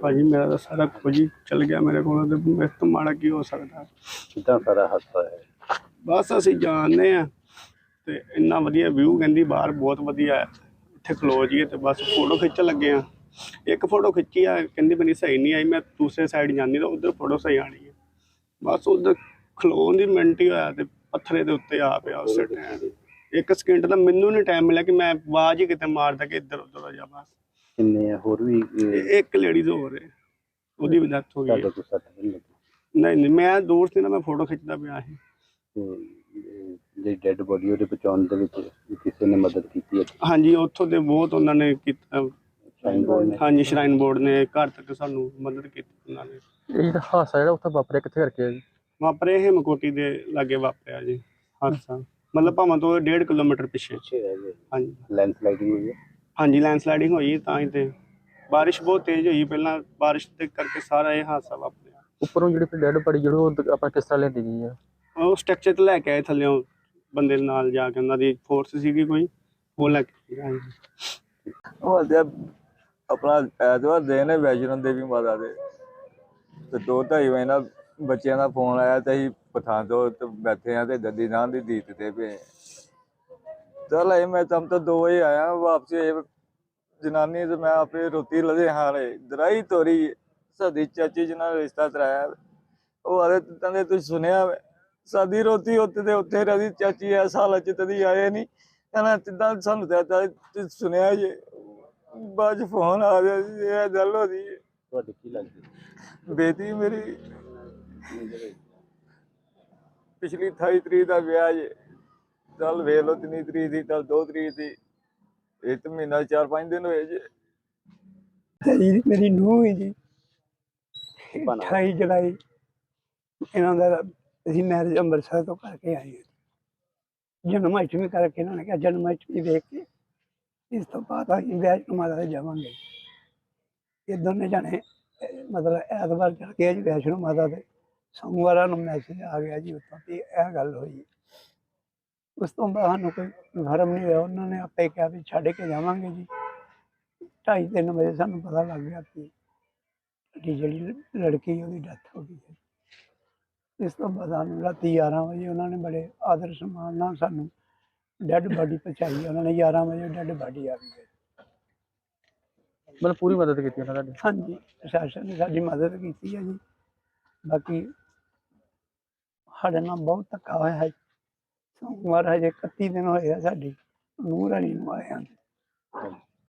ਭਾਜੀ ਮੇਰਾ ਤਾਂ ਸਾਰਾ ਕੁਝ ਹੀ ਚਲ ਗਿਆ ਮੇਰੇ ਕੋਲੋਂ ਤੇ ਮੇਰੇ ਤੋਂ ਮਾੜਾ ਕੀ ਹੋ ਸਕਦਾ? ਕਿੱਦਾਂ ਸਾਰਾ ਹਾਦਸਾ ਹੈ? ਬਸ ਅਸੀਂ ਜਾਣਦੇ ਆ ਤੇ ਇੰਨਾ ਵਧੀਆ ਵਿਊ ਕਹਿੰਦੀ ਬਾਹਰ ਬਹੁਤ ਵਧੀਆ ਹੈ। ਇੱਥੇ ਖਲੋ ਜੀਏ ਤੇ ਬਸ ਫੋਟੋ ਖਿੱਚਣ ਲੱਗੇ ਆ ਇੱਕ ਫੋਟੋ ਖਿੱਚੀ ਆ ਕਹਿੰਦੀ ਬਣੀ ਸਹੀ ਨਹੀਂ ਆਈ ਮੈਂ ਦੂਸਰੇ ਸਾਈਡ ਜਾਂਦੀ ਤਾਂ ਉਧਰ ਫੋਟੋ ਸਹੀ ਆਣੀ ਹੈ। ਬਸ ਉਧਰ ਖਲੋਣ ਦੀ ਮਿੰਟ ਹੀ ਹੋਇਆ ਤੇ ਪੱਥਰੇ ਦੇ ਉੱਤੇ ਆ ਪਿਆ ਉਸ ਟਾਈਮ ਇੱਕ ਸਕਿੰਟ ਦਾ ਮੈਨੂੰ ਨਹੀਂ ਟਾਈਮ ਮਿਲਿਆ ਕਿ ਮੈਂ ਆਵਾਜ਼ ਹੀ ਕਿਤੇ ਮਾਰਦਾ ਕਿ ਇੱਧਰ ਉੱਧਰ ਹੋ ਜਾ ਬਸ। ਕਿੰਨੇ ਆ? ਹੋਰ ਵੀ ਇਹ ਇੱਕ ਲੇਡੀਜ਼ ਹੋਰ ਹੈ ਉਹਦੀ ਵੀ ਡੈਥ ਹੋ ਗਈ ਹੈ। ਸੱਟ ਨਹੀਂ ਲੱਗੀ ਨਹੀਂ ਨਹੀਂ ਮੈਂ ਦੂਰ ਸੀ ਨਾ ਮੈਂ ਫੋਟੋ ਖਿੱਚਦਾ ਪਿਆ ਸੀ। ਤੇ ਜਿਹੜੀ ਡੈੱਡ ਬੋਡੀ ਉਹਦੇ ਬਚਾਉਣ ਦੇ ਵਿੱਚ ਕਿਸੇ ਨੇ ਮਦਦ ਕੀਤੀ ਹੈ? ਹਾਂਜੀ ਉੱਥੋਂ ਦੇ ਬਹੁਤ ਉਹਨਾਂ ਨੇ ਕੀਤਾ। ਸ਼ਾਈਨ ਬੋਰਡ ਨੇ? ਹਾਂਜੀ ਸ਼ਰਾਈਨ ਬੋਰਡ ਨੇ ਘਰ ਤੱਕ ਸਾਨੂੰ ਮਦਦ ਕੀਤੀ ਉਹਨਾਂ ਨੇ। ਇਹ ਜਿਹੜਾ ਹਾਦਸਾ ਜਿਹੜਾ ਉੱਥੇ ਵਾਪਰਿਆ ਕਿੱਥੇ ਕਰਕੇ ਆ ਜੀ? ਵਾਪਰੇ ਹਿਮਕੋਟੀ ਦੇ ਲਾਗੇ ਵਾਪਰਿਆ ਜੀ ਹਾਦਸਾ। ਮਤਲਬ ਭਾਵਾਂ ਤੋਂ 1.5 ਕਿਲੋਮੀਟਰ ਪਿੱਛੇ ਪਿੱਛੇ ਰਹਿ ਗਏ। ਹਾਂਜੀ। ਲੈਂਡਸਲਾਈਡਿੰਗ ਹੋਈ ਹੈ? ਹਾਂਜੀ ਲੈਂਡਸਲਾਈਡਿੰਗ ਹੋਈ ਤਾਂ ਹੀ ਤੇ। ਬਾਰਿਸ਼ ਬਹੁਤ ਤੇਜ਼ ਹੋਈ ਪਹਿਲਾਂ ਬਾਰਿਸ਼ ਦੇ ਕਰਕੇ ਸਾਰਾ ਇਹ ਹਾਦਸਾ ਵਾਪਰਿਆ। ਉੱਪਰੋਂ ਜਿਹੜੀ ਡੈਡ ਬੜੀ ਜਿਹੜੀ ਉਹ ਆਪਾਂ ਕਿਸ ਤਰ੍ਹਾਂ ਲੈਂਦੀ ਗਈ ਆ? ਉਹ ਸਟਰਕਚਰ ਤੇ ਲੈ ਕੇ ਆਏ ਥੱਲਿਓਂ ਬੰਦੇ ਨਾਲ ਜਾ ਕੇ ਉਹਨਾਂ ਦੀ ਫੋਰਸ ਸੀਗੀ ਕੋਈ ਉਹ ਲੈ ਕੇ ਹਾਂਜੀ। ਉਹ ਤੇ ਆਪਣਾ ਐਤਵਾਰ ਦੇ ਨੇ ਵੈਸ਼ਨੋ ਦੇਵੀ ਮਾਤਾ ਦੇ। ਤੇ ਦੋ ਢਾਈ ਵਜੇ ਨਾਲ ਬੱਚਿਆਂ ਦਾ ਫੋਨ ਆਇਆ ਤੇ ਅਸੀਂ ਪਠਾਨਕੋਟ ਤੇ ਬੈਠੇ ਆ ਤੇ ਦੱਦੀ ਨਾਂ ਦੀ ਦੀਤ ਤੇ ਪਏ ਚਲ ਇਹ ਮੈਂ ਤਮ ਤੋਂ 2 ਵਜੇ ਆਇਆ ਵਾਪਸ ਇਹ ਜਨਾਨੀ ਤੇ ਮੈਂ ਆਪੇ ਰੋਟੀ ਲਦੇ ਹਾਰੇ ਦਰਾਈ ਤੋਰੀ ਸਦੀ ਚਾਚੀ ਨਾਲ ਰਿਸ਼ਤਾ ਤਰਾਇਆ ਉਹ ਆਲੇ ਤੰਦੇ ਤੁਸੀਂ ਸੁਣਿਆ? ਸਾਦੀ ਰੋਟੀ ਉੱਤੇ ਦੇ ਉੱਥੇ ਰਹੀ ਚਾਚੀ ਐ ਸਾਲ ਚ ਤਦੀ ਆਏ ਨਹੀਂ ਕਹਿੰਦਾ ਤਿੱਦਾਂ ਸਾਨੂੰ ਤਾਂ ਸੁਣਿਆ ਜੇ ਬਾਅਦ ਫੋਨ ਆ ਗਿਆ ਜੀ ਇਹ ਗੱਲ ਹੋ ਰਹੀ ਹੈ ਤੁਹਾਡੀ ਕੀ ਲੱਗਦੀ? ਬੇਟੀ ਮੇਰੀ। ਪਿਛਲੀ 28 ਤਰੀਕ ਦਾ ਵਿਆਹ ਜੇ ਚੱਲ ਵੇਖ ਲਓ ਤਿੰਨੀ ਤਰੀਕ ਦੀ ਚੱਲ 2 ਤਰੀਕ ਦੀ ਇਹ ਤਾਂ ਮਹੀਨਾ 4-5 ਦਿਨ ਹੋਏ ਜੇ। ਤੇਰੀ ਮੇਰੀ ਨੂੰਹ ਹੀ ਜੀ। ਬਣਾ। 28 ਜੁਲਾਈ ਇਹਨਾਂ ਦਾ ਅਸੀਂ ਮੈਰਿਜ ਅੰਮ੍ਰਿਤਸਰ ਤੋਂ ਕਰਕੇ ਆਏ ਹਾਂ। ਜਨਮ ਅਸ਼ਟਮੀ ਕਰਕੇ ਇਹਨਾਂ ਨੇ ਕਿਹਾ ਜਨਮ ਅਸ਼ਟਮੀ ਦੇਖ ਕੇ ਇਸ ਤੋਂ ਬਾਅਦ ਅਸੀਂ ਵੈਸ਼ਨੋ ਮਾਤਾ ਦੇ ਜਾਵਾਂਗੇ। ਇਹ ਦੋਨੇ ਜਾਣੇ ਮਤਲਬ ਐਤਵਾਰ ਚੜ ਕੇ ਜੀ ਵੈਸ਼ਨੋ ਮਾਤਾ ਦੇ। ਸੋਮਵਾਰਾਂ ਨੂੰ ਮੈਸੇਜ ਆ ਗਿਆ ਜੀ ਉੱਥੋਂ ਵੀ ਇਹ ਗੱਲ ਹੋਈ। ਉਸ ਤੋਂ ਬਾਅਦ ਸਾਨੂੰ ਕੋਈ ਫਰਮ ਨਹੀਂ ਹੋਇਆ ਉਹਨਾਂ ਨੇ ਆਪੇ ਕਿਹਾ ਵੀ ਛੱਡ ਕੇ ਜਾਵਾਂਗੇ ਜੀ। ਢਾਈ ਤਿੰਨ ਵਜੇ ਸਾਨੂੰ ਪਤਾ ਲੱਗ ਗਿਆ ਕਿ ਸਾਡੀ ਜਿਹੜੀ ਲੜਕੀ ਉਹਦੀ ਡੈਥ ਹੋ ਗਈ ਹੈ। ਇਸ ਤੋਂ ਬਾਅਦ ਸਾਨੂੰ ਰਾਤੀ 11 ਵਜੇ ਉਹਨਾਂ ਨੇ ਬੜੇ ਆਦਰ ਸਨਮਾਨ ਨਾਲ ਸਾਨੂੰ ਡੈੱਡ ਬਾਡੀ ਪਹੁੰਚਾਈ ਉਹਨਾਂ ਨੇ 11 ਵਜੇ ਡੈੱਡ ਬਾਡੀ ਆ ਗਈ। ਮਤਲਬ ਪੂਰੀ ਮਦਦ ਕੀਤੀ ਉਹਨਾਂ ਤੁਹਾਡੀ? ਹਾਂਜੀ ਪ੍ਰਸ਼ਾਸਨ ਨੇ ਸਾਡੀ ਮਦਦ ਕੀਤੀ ਹੈ ਜੀ। ਬਾਕੀ ਸਾਡੇ ਨਾਲ ਬਹੁਤ ਧੱਕਾ ਹੋਇਆ ਹੈ। ਸੋਮਵਾਰ ਹਜੇ 31 ਦਿਨ ਹੋਏ ਆ ਸਾਡੀ ਨੂੰਹ ਰਾਣੀ ਨੂੰ ਆਏ ਹਨ